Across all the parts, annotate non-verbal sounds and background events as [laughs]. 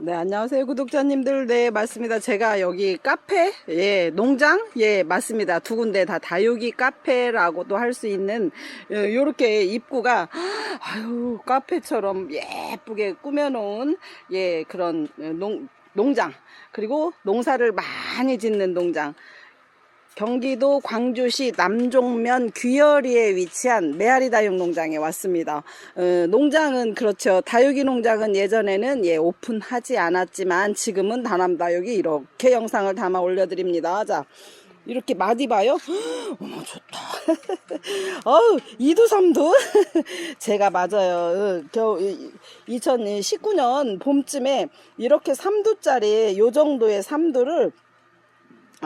네, 안녕하세요, 구독자님들. 네, 맞습니다. 제가 여기 카페, 예, 농장, 예, 맞습니다. 두 군데 다 다육이 카페라고도 할 수 있는, 예, 요렇게 입구가, 아유, 카페처럼 예쁘게 꾸며놓은, 예, 그런 농, 농장. 그리고 농사를 많이 짓는 농장. 경기도 광주시 남종면 귀여리에 위치한 메아리 다육 농장에 왔습니다. 어, 농장은 그렇죠. 다육이 농장은 예전에는 예, 오픈하지 않았지만 지금은 다남 다육이 이렇게 영상을 담아 올려드립니다. 자, 이렇게 마디 봐요. [gasps] 어머 좋다. [laughs] 어우 이두 삼두 [laughs] 제가 맞아요. 어, 겨 2019년 봄쯤에 이렇게 3두짜리 요 정도의 3두를 아,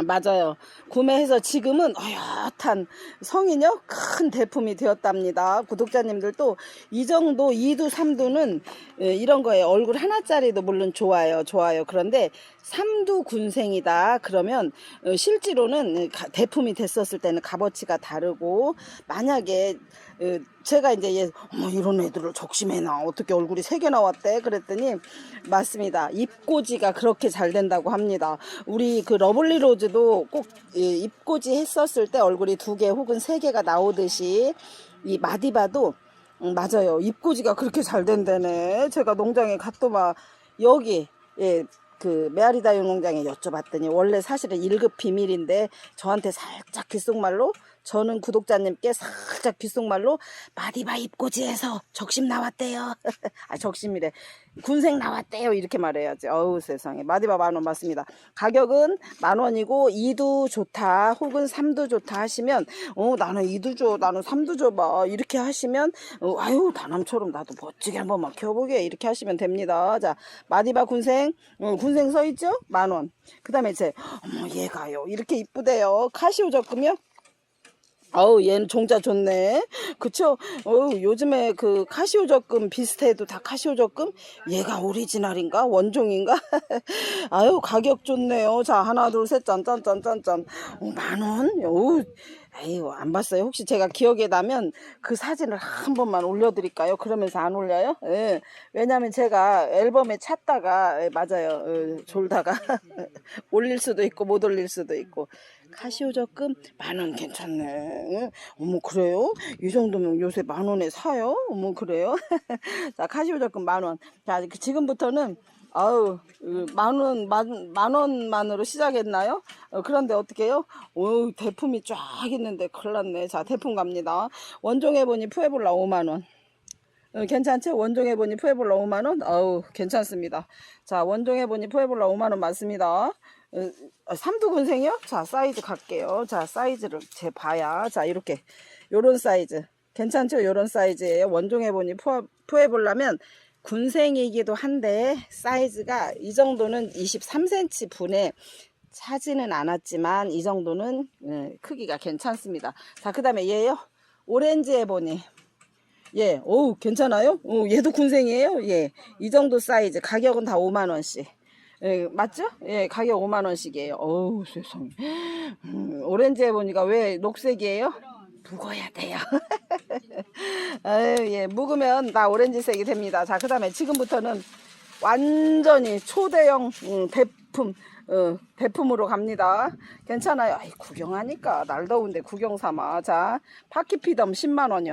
맞아요. 구매해서 지금은 어엿한 성인여 큰 대품이 되었답니다. 구독자님들도 이 정도 2두, 3두는 이런 거에 얼굴 하나짜리도 물론 좋아요. 좋아요. 그런데 3두 군생이다. 그러면 어, 실제로는 가- 대품이 됐었을 때는 값어치가 다르고 만약에 어, 제가 이제 얘, 어머 이런 애들을 적심해놔. 어떻게 얼굴이 세 개 나왔대? 그랬더니 맞습니다. 입꼬지가 그렇게 잘 된다고 합니다. 우리 그 러블리 로즈도 꼭 이, 입꼬지 했었을 때 얼굴이 두 개 혹은 세 개가 나오듯이 이 마디바도 음, 맞아요. 입꼬지가 그렇게 잘 된다네. 제가 농장에 갔더만 여기 예. 그 메아리 다육 농장에 여쭤봤더니 원래 사실은 1급 비밀인데 저한테 살짝 귓속말로 저는 구독자님께 살짝 귓속말로 마디바 입꼬지에서 적심 나왔대요. [laughs] 아 적심이래. 군생 나왔대요. 이렇게 말해야지. 어우 세상에. 마디바 만 원 맞습니다. 가격은 만 원이고 2두 좋다 혹은 3두 좋다 하시면 어 나는 2두 줘 나는 3두 줘봐 이렇게 하시면 어, 아유 다남처럼 나도 멋지게 한번 막 키워보게 이렇게 하시면 됩니다. 자 마디바 군생 어, 군생 써있죠? 만 원. 그 다음에 이제 어머 얘가요 이렇게 이쁘대요. 카시오 적금이요? 아우 얘는 종자 좋네. 그쵸? 어우 요즘에 그 카시오 적금 비슷해도 다 카시오 적금? 얘가 오리지널인가? 원종인가? [laughs] 아유 가격 좋네요. 자 하나 둘 셋 짠짠짠짠짠. 어, 만원? 어우 에이구 안 봤어요. 혹시 제가 기억에 나면 그 사진을 한 번만 올려드릴까요? 그러면서 안 올려요? 예. 왜냐면 제가 앨범에 찾다가 예, 맞아요. 어, 졸다가 [laughs] 올릴 수도 있고 못 올릴 수도 있고 카시오 적금 만 원 괜찮네. 응? 어머 그래요? 이 정도면 요새 만 원에 사요? 어머 그래요? [laughs] 자 카시오 적금 만 원. 자그 지금부터는 아우 만원 만, 만 원만으로 시작했나요? 어, 그런데 어떻게 해요? 오 대품이 쫙 있는데 큰일 났네. 자 대품 갑니다. 원종해 보니 푸에볼라 5만 원. 어, 괜찮죠? 원종해 보니 푸에볼라 5만 원. 아우 괜찮습니다. 자 원종해 보니 푸에볼라 5만 원 맞습니다. 어, 어, 삼두군생이요? 자 사이즈 갈게요. 자 사이즈를 재 봐야 자 이렇게 요런 사이즈 괜찮죠? 요런 사이즈예요. 원종 해 보니 푸해 보려면 군생이기도 한데 사이즈가 이 정도는 23cm 분에 차지는 않았지만 이 정도는 예, 크기가 괜찮습니다. 자 그 다음에 얘요. 오렌지 해 보니 예, 오우 괜찮아요? 오, 얘도 군생이에요. 예, 이 정도 사이즈 가격은 다 5만 원씩. 예, 맞죠? 예, 가격 5만 원씩이에요. 어우 세상에. 음, 오렌지 해보니까 왜 녹색이에요? 묵어야 돼요. [laughs] 아유, 예, 묵으면 다 오렌지색이 됩니다. 자, 그 다음에 지금부터는 완전히 초대형 음, 대품, 어, 대품으로 갑니다. 괜찮아요. 아이, 구경하니까 날 더운데 구경 삼아. 자, 파키피덤 10만 원이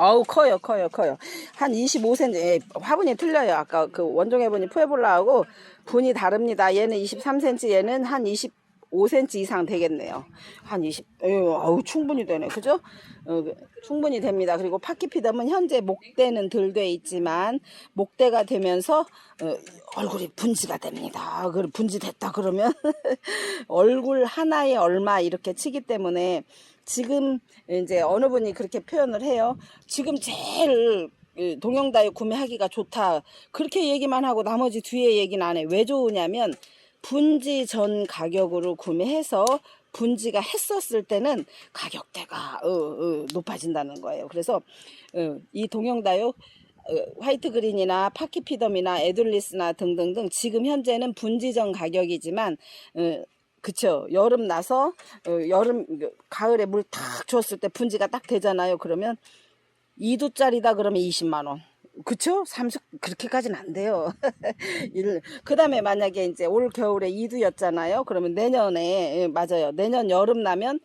요. 아우 커요 커요 커요. 한 25cm 예, 화분이 틀려요. 아까 그 원종 해보니 푸에볼라하고 분이 다릅니다. 얘는 23cm 얘는 한 25cm 이상 되겠네요. 한 20, 에휴, 아우 충분히 되네. 그죠? 어, 그, 충분히 됩니다. 그리고 파키피덤은 현재 목대는 덜 돼 있지만 목대가 되면서 어, 얼굴이 분지가 됩니다. 그 분지 됐다 그러면? [laughs] 얼굴 하나에 얼마 이렇게 치기 때문에 지금 이제 어느 분이 그렇게 표현을 해요. 지금 제일 그 동영다육 구매하기가 좋다. 그렇게 얘기만 하고 나머지 뒤에 얘기는 안 해. 왜 좋으냐면 분지 전 가격으로 구매해서 분지가 했었을 때는 가격대가 어, 어, 높아진다는 거예요. 그래서 어, 이 동영다육 어, 화이트 그린이나 파키피덤이나 에둘리스나 등등등 지금 현재는 분지전 가격이지만 어, 그쵸 여름 나서 어, 여름 그, 가을에 물 탁 줬을 때 분지가 딱 되잖아요 그러면 2두짜리다 그러면 20만 원 그쵸? 삼숙 그렇게까지는 안 돼요. [laughs] 그 다음에 만약에 이제 올 겨울에 이두였잖아요. 그러면 내년에 예, 맞아요. 내년 여름 나면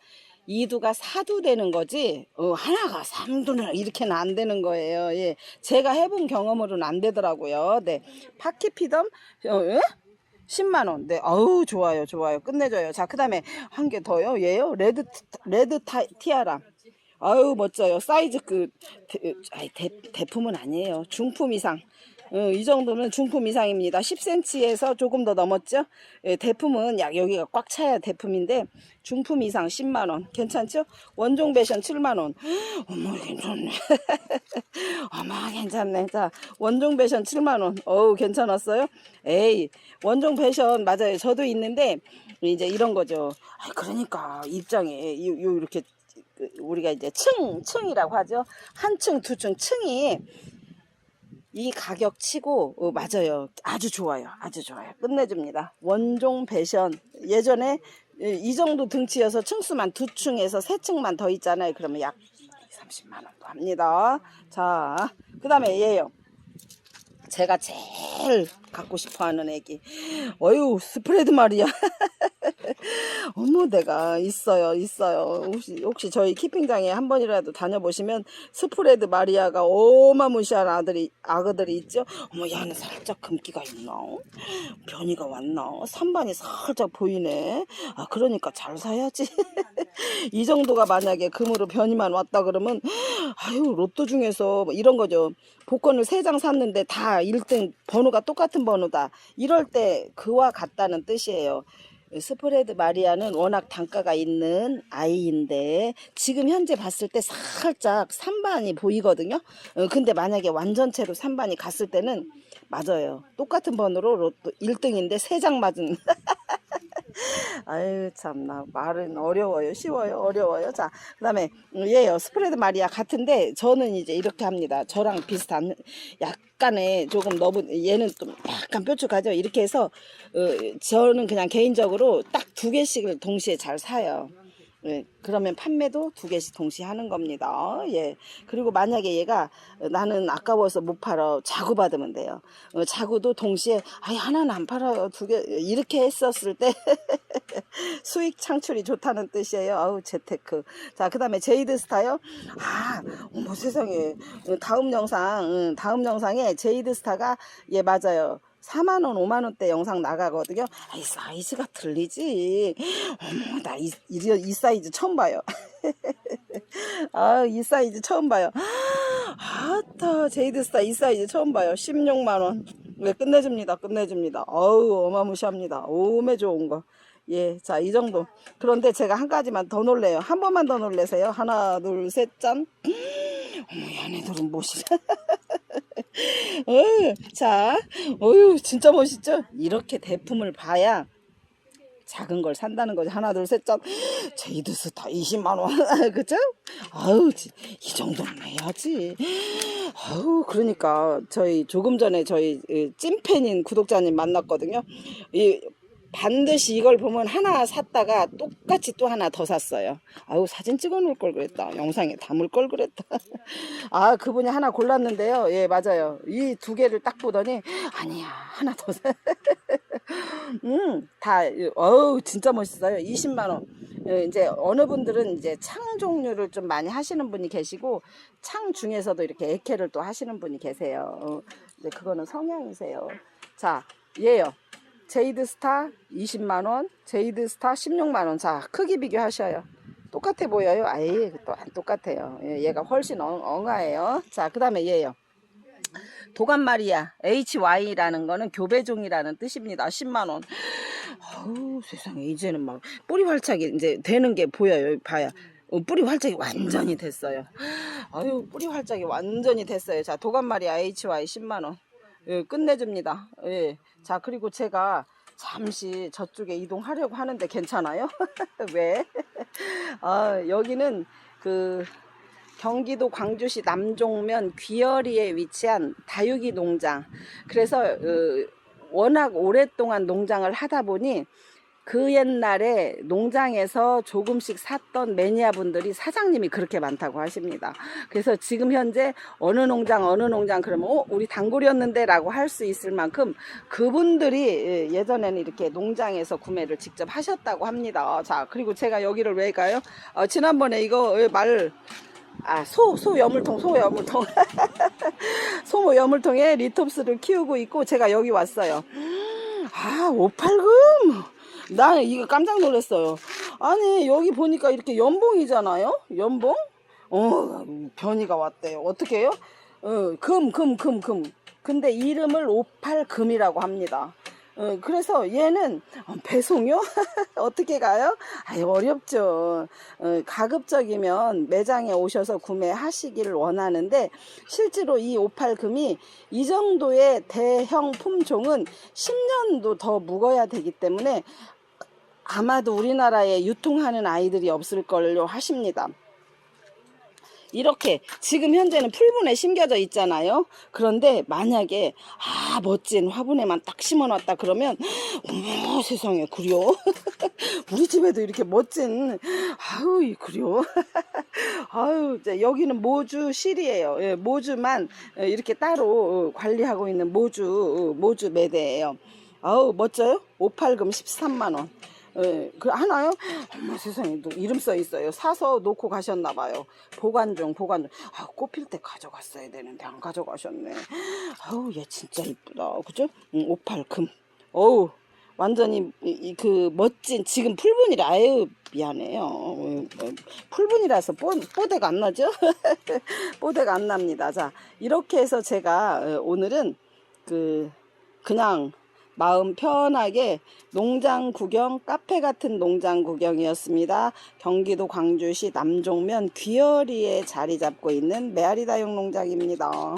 이두가 사두 되는 거지. 어, 하나가 삼두는 이렇게는 안 되는 거예요. 예, 제가 해본 경험으로는 안 되더라고요. 네, 파키피덤 어, 예? 10만 원. 네, 어우 좋아요, 좋아요. 끝내줘요. 자, 그 다음에 한 개 더요. 얘요. 레드 레드 타, 티아라. 아유 멋져요. 사이즈 그 대, 대, 대품은 아니에요. 중품 이상. 어, 이 정도면 중품 이상입니다. 10cm에서 조금 더 넘었죠? 예, 대품은 약 여기가 꽉 차야 대품인데 중품 이상 10만 원. 괜찮죠? 원종 배션 7만 원. [gasps] 어머 괜찮네. [laughs] 어머 괜찮네. 자 원종 배션 7만 원. 어우 괜찮았어요? 에이 원종 배션 맞아요. 저도 있는데 이제 이런 거죠. 아 그러니까 입장에 요, 요 이렇게 그 우리가 이제 층, 층이라고 하죠. 한 층, 두 층, 층이 이 가격 치고 어, 맞아요. 아주 좋아요. 아주 좋아요. 끝내줍니다. 원종 배션 예전에 이- 이 정도 등치여서 층수만 두 층에서 세 층만 더 있잖아요. 그러면 약 30만 원도 합니다. 자, 그 다음에 얘요. 제가 제일 갖고 싶어하는 애기. 어유 스프레드 말이야. [laughs] 어머 내가 있어요 있어요. 혹시 혹시 저희 키핑장에 한 번이라도 다녀보시면 스프레드 마리아가 어마무시한 아들이 아그들이 있죠? 어머 얘는 살짝 금기가 있나? 변이가 왔나? 산반이 살짝 보이네. 아 그러니까 잘 사야지. [laughs] 이 정도가 만약에 금으로 변이만 왔다 그러면 아유 로또 중에서 뭐 이런 거죠. 복권을 세 장 샀는데 다 1등 번호가 똑같은 번호다. 이럴 때 그와 같다는 뜻이에요 스프레드 마리아는 워낙 단가가 있는 아이인데 지금 현재 봤을 때 살짝 산반이 보이거든요. 어, 근데 만약에 완전체로 산반이 갔을 때는 맞아요. 똑같은 번호로 로또 1등인데 세장 맞은. [laughs] 아유 참나 말은 어려워요 쉬워요 어려워요 자 그다음에 얘요 스프레드 마리아 같은데 저는 이제 이렇게 합니다 저랑 비슷한 약 간의 조금 너무 얘는 좀 약간 뾰족하죠? 이렇게 해서 어, 저는 그냥 개인적으로 딱 두 개씩을 동시에 잘 사요 예, 그러면 판매도 두 개씩 동시에 하는 겁니다. 예. 그리고 만약에 얘가 어, 나는 아까워서 못 팔아. 자구 받으면 돼요. 어, 자구도 동시에 아니 하나는 안 팔아요. 두 개 이렇게 했었을 때 [laughs] 수익 창출이 좋다는 뜻이에요. 아우 재테크. 자, 그다음에 제이드 스타요. 아, 어머 세상에. 어, 다음 영상 응, 다음 영상에 제이드 스타가 예 맞아요. 4만 원, 5만 원대 영상 나가거든요. 아이 사이즈가 틀리지. 어머 나이이 사이즈 처음 봐요. [laughs] 아, 이 사이즈 처음 봐요. 아따, 제이드스타 이 사이즈 처음 봐요. 16만 원. 네, 끝내줍니다. 끝내줍니다. 어우, 어마무시합니다. 오메 좋은 거. 예, 자, 이 정도. 그런데 제가 한 가지만 더 놀래요. 한 번만 더 놀래세요. 하나, 둘, 셋, 짠. [gasps] 어머, 얘네들은 뭐시 [laughs] 어, 자, 어유 진짜 멋있죠? 이렇게 대품을 봐야 작은 걸 산다는 거지. 하나, 둘, 셋, 짠. 제이드스 다 20만 원. [laughs] 그죠? 아유, 지- 이 정도는 해야지. 아유, 그러니까 저희 조금 전에 저희 이 찐팬인 구독자님 만났거든요. 이 반드시 이걸 보면 하나 샀다가 똑같이 또 하나 더 샀어요. 아유, 사진 찍어 놓을 걸 그랬다. 영상에 담을 걸 그랬다. [laughs] 아, 그분이 하나 골랐는데요. 예, 맞아요. 이 두 개를 딱 보더니 아니야, 하나 더 사. [laughs] 음, 다, 어우, 진짜 멋있어요. 20만원. 이제 어느 분들은 이제 창 종류를 좀 많이 하시는 분이 계시고, 창 중에서도 이렇게 에케를 또 하시는 분이 계세요. 어, 근데 그거는 성향이세요. 자, 얘요. 제이드 스타 20만원, 제이드 스타 16만원. 자, 크기 비교하셔요. 똑같아 보여요? 아예 또 안 똑같아요. 예, 얘가 훨씬 엉, 엉아예요. 자, 그 다음에 얘요. 도감 마리아 HY라는 거는 교배종이라는 뜻입니다. 10만 원. 아우 세상에 이제는 막 뿌리 활착이 이제 되는 게 보여요. 봐야. 어, 뿌리 활착이 완전히 됐어요. 아유 뿌리 활착이 완전히 됐어요. 자 도감 마리아 HY 10만 원. 예, 끝내줍니다. 예. 자 그리고 제가 잠시 저쪽에 이동하려고 하는데 괜찮아요? [laughs] 왜? 아 여기는 그 경기도 광주시 남종면 귀여리에 위치한 다육이 농장. 그래서 어, 워낙 오랫동안 농장을 하다 보니 그 옛날에 농장에서 조금씩 샀던 매니아 분들이 사장님이 그렇게 많다고 하십니다. 그래서 지금 현재 어느 농장 어느 농장 그러면 어 우리 단골이었는데 라고 할 수 있을 만큼 그분들이 예, 예전에는 이렇게 농장에서 구매를 직접 하셨다고 합니다. 자 그리고 제가 여기를 왜 가요? 어, 지난번에 이거 예, 말 아, 소, 소 여물통, 소 여물통. [laughs] 소모 여물통에 리톱스를 키우고 있고 제가 여기 왔어요. 아, 오팔금. 나 이거 깜짝 놀랐어요. 아니, 여기 보니까 이렇게 연봉이잖아요? 연봉? 어, 변이가 왔대요. 어떻게 해요? 어, 금, 금, 금, 금. 근데 이름을 오팔금이라고 합니다. 어, 그래서 얘는 어, 배송요? [laughs] 어떻게 가요? 아유, 어렵죠. 어, 가급적이면 매장에 오셔서 구매하시기를 원하는데 실제로 이 오팔금이 이 정도의 대형 품종은 10년도 더 묵어야 되기 때문에 아마도 우리나라에 유통하는 아이들이 없을 걸로 하십니다. 이렇게 지금 현재는 풀분에 심겨져 있잖아요. 그런데 만약에 아 멋진 화분에만 딱 심어놨다 그러면 어머 세상에 그려 [laughs] 우리 집에도 이렇게 멋진 아우 이 그려 [laughs] 아유 이제 여기는 모주 실이에요. 예, 모주만 예, 이렇게 따로 어, 관리하고 있는 모주 어, 모주 매대예요. 아우 멋져요? 오팔금 13만 원. 예, 그 하나요? 어머 세상에 또 이름 써 있어요. 사서 놓고 가셨나 봐요. 보관 중, 보관 중. 아, 꽃필 때 가져갔어야 되는데 안 가져가셨네. 아우 얘 진짜 이쁘다. 그죠? 응, 오팔금. 어우 완전히 이, 이, 그 멋진 지금 풀분이라 아유 미안해요. 풀분이라서 뽀, 뽀대가 안 나죠? [laughs] 뽀대가 안 납니다. 자 이렇게 해서 제가 어, 오늘은 그 그냥 마음 편하게 농장 구경, 카페 같은 농장 구경이었습니다. 경기도 광주시 남종면 귀여리에 자리 잡고 있는 메아리 다육 농장입니다.